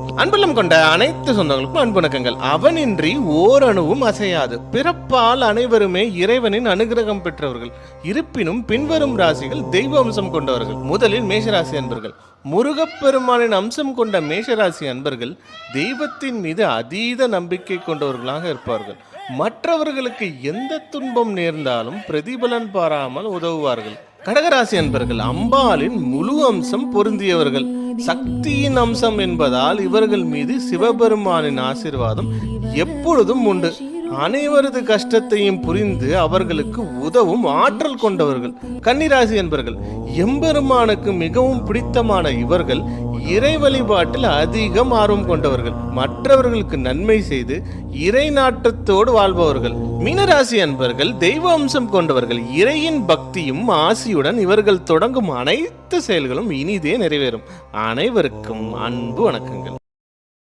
அன்பலம் கொண்ட அனைத்து சொந்தங்களுக்கும் அன்புணக்கங்கள் அவனின்றி ஓரணுவும் அசையாது. பிறப்பால் அனைவருமே இறைவனின் அனுகிரகம் பெற்றவர்கள். இருப்பினும் பின்வரும் ராசிகள் தெய்வ அம்சம் கொண்டவர்கள். முதலில் மேஷராசி அன்பர்கள். முருகப்பெருமானின் அம்சம் கொண்ட மேஷராசி அன்பர்கள் தெய்வத்தின் மீது அதீத நம்பிக்கை கொண்டவர்களாக இருப்பார்கள். மற்றவர்களுக்கு எந்த துன்பம் நேர்ந்தாலும் பிரதிபலன் பாராமல் உதவுவார்கள். கடகராசி அன்பர்கள் அம்பாலின் முழு அம்சம் பொருந்தியவர்கள். சக்தியின் அம்சம் என்பதால் இவர்கள் மீது சிவபெருமானின் ஆசீர்வாதம் எப்பொழுதும் உண்டு. அனைவரது கஷ்டத்தையும் புரிந்து அவர்களுக்கு உதவும் ஆற்றல் கொண்டவர்கள் கன்னிராசி என்பர்கள். எம்பெருமானுக்கு மிகவும் பிடித்தமான இவர்கள் இறை வழிபாட்டில் அதிகம் ஆர்வம் கொண்டவர்கள். மற்றவர்களுக்கு நன்மை செய்து இறை நாட்டத்தோடு வாழ்பவர்கள். மீனராசி அன்பர்கள் தெய்வ அம்சம் கொண்டவர்கள். இறையின் பக்தியும் ஆசியுடன் இவர்கள் தொடங்கும் அனைத்து செயல்களும் இனிதே நிறைவேறும். அனைவருக்கும் அன்பு வணக்கங்கள்.